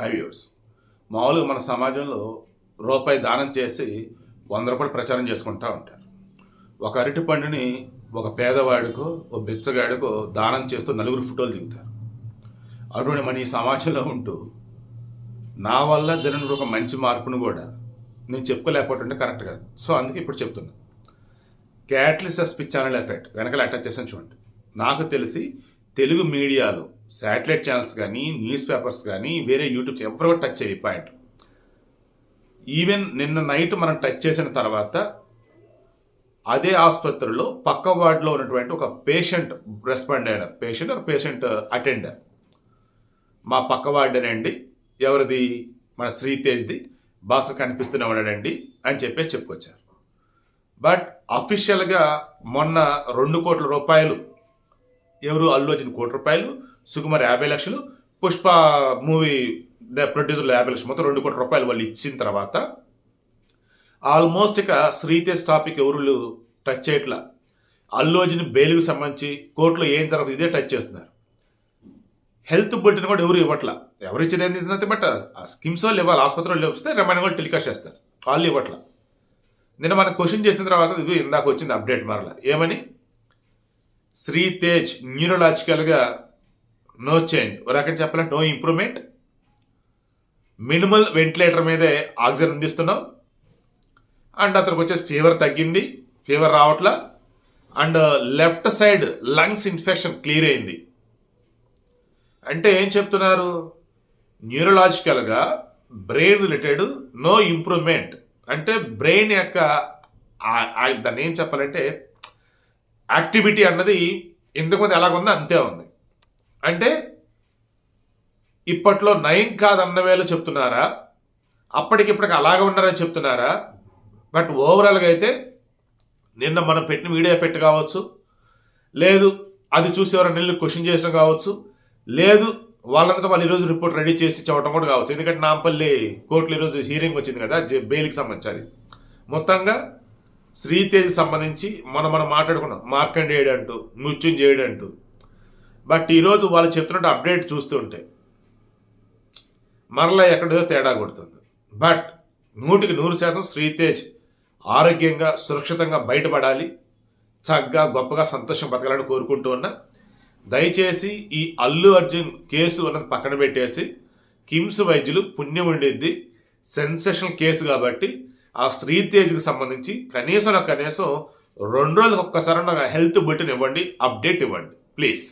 High viewers మామూలుగా మన సమాజంలో రూపాయి దానం చేసి వంద రూపాయలు ప్రచారం చేసుకుంటూ ఉంటారు. ఒక అరటి పండుని ఒక పేదవాడికో ఒక బిచ్చగాడికో దానం చేస్తూ నలుగురు ఫోటోలు దిగుతారు. అటువంటి మన ఈ సమాజంలో ఉంటూ నా వల్ల జరిగిన ఒక మంచి మార్పును కూడా నేను చెప్పుకోలేకపోతుంటే కరెక్ట్ కాదు. సో అందుకే ఇప్పుడు చెప్తున్నా. క్యాట్లిస్ స్పిచ్ ఛానల్ ఎఫెక్ట్ వెనకాల అటాచ్ చేసాను చూడండి. నాకు తెలిసి తెలుగు మీడియాలో శాటిలైట్ ఛానల్స్ కానీ న్యూస్ పేపర్స్ కానీ వేరే యూట్యూబ్స్ ఎవరు కూడా టచ్ చేయ పాయింట్ ఈవెన్ నిన్న నైట్ మనం టచ్ చేసిన తర్వాత అదే ఆసుపత్రిలో పక్క వార్డులో ఉన్నటువంటి ఒక పేషెంట్ రెస్పాండ్ అయినారు. పేషెంట్ ఆర్ పేషెంట్ అటెండర్ మా పక్క వార్డేనండి. ఎవరిది? మన శ్రీతేజ్ది. బాస కనిపిస్తూనే ఉన్నాడండి అని చెప్పేసి చెప్పుకొచ్చారు. బట్ అఫీషియల్గా మొన్న రెండు కోట్ల రూపాయలు. ఎవరు? అల్లు అర్జున్ కోటి రూపాయలు. సుకుమార్ యాభై లక్షలు పుష్ప మూవీ ప్రొడ్యూసర్లు యాభై లక్షలు. మొత్తం రెండు కోట్ల రూపాయలు వాళ్ళు ఇచ్చిన తర్వాత ఆల్మోస్ట్ ఇక శ్రీతేజ్ టాపిక్ ఎవరు టచ్ చేయట్లా. అల్లు అర్జున్ బెయిల్కి సంబంధించి కోర్టులో ఏం జరగదు ఇదే టచ్ చేస్తున్నారు. హెల్త్ బులెటిన్ కూడా ఎవరు ఇవ్వట్లా. ఎవరు ఇచ్చేది ఏం తీసుకున్నది బట్ ఆ స్కిమ్స్ వాళ్ళు ఇవ్వాలి ఆసుపత్రి వాళ్ళు వస్తే రిమైండ్ వాళ్ళు టెలికాస్ట్ చేస్తారు. వాళ్ళు ఇవ్వట్లా. నిన్న మనం క్వశ్చన్ చేసిన తర్వాత ఇది ఇందాక వచ్చింది అప్డేట్ మరలా. ఏమని? శ్రీతేజ్ న్యూరలాజికల్గా నో చేంజ్ ఒక రకంగా చెప్పాలంటే నో ఇంప్రూవ్మెంట్ మినిమల్ వెంటిలేటర్ మీదే ఆక్సిజన్ అందిస్తున్నాం. అండ్ అతనికి వచ్చేసి ఫీవర్ తగ్గింది. ఫీవర్ రావట్లా. And left side lungs infection clear అయింది. అంటే ఏం చెప్తున్నారు? న్యూరలాజికల్గా బ్రెయిన్ రిలేటెడ్ నో ఇంప్రూవ్మెంట్ అంటే బ్రెయిన్ యొక్క దాన్ని ఏం చెప్పాలంటే యాక్టివిటీ అన్నది ఇంతకుముందు ఎలాగుందో అంతే ఉంది. అంటే ఇప్పట్లో నయం కాదన్న వేళ చెప్తున్నారా? అప్పటికిప్పటికి అలాగ ఉన్నారని చెప్తున్నారా? బట్ ఓవరాల్గా అయితే నిన్న మనం పెట్టిన వీడియో ఎఫెక్ట్ కావచ్చు లేదు అది చూసి ఎవరైనా నిల్లు క్వశ్చన్ చేయడం కావచ్చు లేదు వాళ్ళంతా మళ్ళీ ఈరోజు రిపోర్ట్ రెడీ చేసి చెప్పడం కూడా కావచ్చు. ఎందుకంటే నాంపల్లి కోర్టులో ఈరోజు హీరింగ్ వచ్చింది కదా బెయిల్కి సంబంధించి అది. మొత్తంగా శ్రీతేజ్ సంబంధించి మనం మనం మాట్లాడుకున్నాం. మార్కండేయుడు అంటూ నృత్యం అంటూ. బట్ ఈరోజు వాళ్ళు చెప్తున్నట్టు అప్డేట్ చూస్తుంటే మరలా ఎక్కడో తేడా కొడుతుంది. బట్ నూటికి నూరు శాతం శ్రీతేజ్ ఆరోగ్యంగా సురక్షితంగా బయటపడాలి చక్కగా గొప్పగా సంతోషం బతకాలని కోరుకుంటూ ఉన్నా దయచేసి ఈ అల్లు అర్జున్ కేసు అన్నది పక్కన పెట్టేసి కిమ్స్ వైద్యులు పుణ్యం ఉండిద్ది సెన్సేషనల్ కేసు కాబట్టి ఆ శ్రీతేజ్కి సంబంధించి కనీసం నాకు కనీసం రెండు రోజులకు ఒక్కసారి నాకు హెల్త్ బులెటిన్ ఇవ్వండి అప్డేట్ ఇవ్వండి ప్లీజ్.